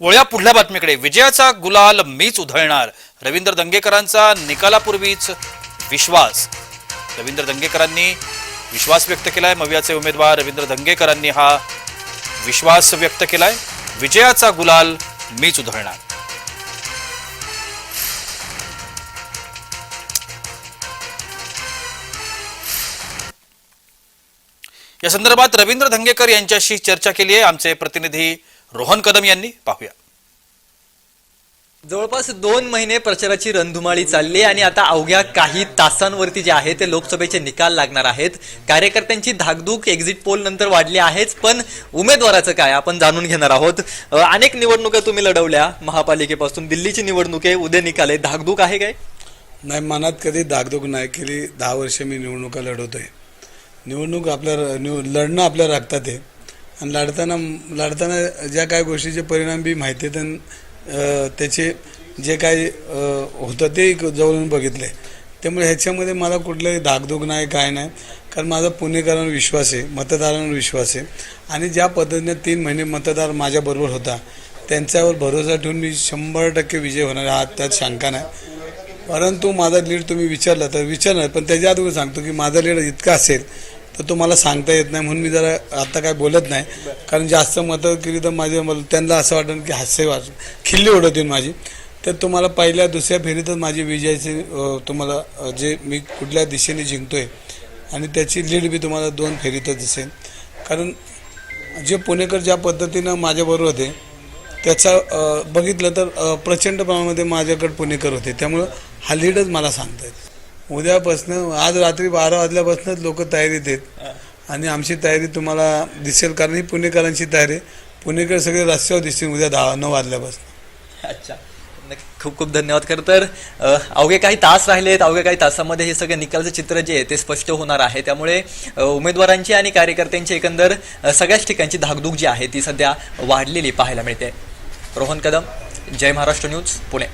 वळ्या पुढल्या बातमीकडे. विजयाचा गुलाल मीच उधळणार. रवींद्र दंगेकरांचा निकालापूर्वीच विश्वास. रवींद्र दंगेकरांनी विश्वास व्यक्त केलाय. मवियाचे उमेदवार रवींद्र दंगेकरांनी हा विश्वास व्यक्त केलाय. विजयाचा गुलाल मीच उधळणार. या संदर्भात रवींद्र धंगेकर यांच्याशी चर्चा केली आहे. आमचे प्रतिनिधी रोहन कदम यांनी पाहूया. जवळपास दोन महिने प्रचाराची रणधुमाळी चालली आणि आता अवघ्या काही तासांवरती जे आहे ते लोकसभेचे निकाल लागणार आहेत. कार्यकर्त्यांची धाकधूक एक्झिट पोल नंतर वाढली आहेच पण उमेदवाराचं काय आपण जाणून घेणार आहोत. अनेक निवडणुका तुम्ही लढवल्या महापालिकेपासून. दिल्लीची निवडणूक आहे उद्या निकाल आहे. धाकधूक आहे काय? नाही मनात कधी दागदुग नाही केली. दहा वर्ष मी निवडणुका लढवतोय. निवडणूक आपल्या र- निव लढणं आपल्या रक्तात आहे. आणि लढताना लढताना ज्या काय गोष्टीचे परिणाम बी माहिती आहेत त्याचे जे काही होतं ते जवळून बघितले त्यामुळे ह्याच्यामध्ये मला कुठलंही धाकधूक नाही काय नाही. कारण माझा पुणेकरांवर विश्वास आहे मतदारांवर विश्वास आहे. आणि ज्या पद्धतीने तीन महिने मतदार माझ्याबरोबर होता त्यांच्यावर भरोसा ठेवून मी शंभर टक्के विजय होणार हा त्यात शंका नाही. परंतु माझा लीड तुम्ही विचारला तर विचारणार पण त्याच्या आधी सांगतो की माझा लीड इतका असेल तर तो मला सांगता येत नाही म्हणून मी जरा आता काय बोलत नाही. कारण जास्त मतं केली तर माझे त्यांना असं वाटेल की हास्य वाट खिल्ली उडवतील माझी. तर तुम्हाला पहिल्या दुसऱ्या फेरीतच माझी विजयाची तुम्हाला जे मी कुठल्या दिशेने जिंकतोय आणि त्याची लीड बी तुम्हाला दोन फेरीतच दिसेल. कारण जे पुणेकर ज्या पद्धतीनं माझ्याबरोबर होते त्याचा बघितलं तर प्रचंड प्रमाणामध्ये माझ्याकडे पुणेकर होते. त्यामुळं हा लीडच मला सांगता सांगतायत उद्यापासनं आज रात्री बारा वाजल्यापासूनच लोक तयारीत आहेत. आणि आमची तयारी तुम्हाला दिसेल कारण ही पुणेकरांची तयारी. पुणेकर सगळे रस्त्यावर दिसतील उद्या दहा नऊ वाजल्यापासून. अच्छा. नक्की. खूप खूप धन्यवाद खरं तर. अवघे काही तास राहिलेत अवघ्या काही तासामध्ये हे सगळं निकालचं चित्र जे आहे ते स्पष्ट होणार आहे. त्यामुळे उमेदवारांची आणि कार्यकर्त्यांची एकंदर सगळ्याच ठिकाणची धाकधूक जी आहे ती सध्या वाढलेली पाहायला मिळते. रोहन कदम जय महाराष्ट्र न्यूज पुणे.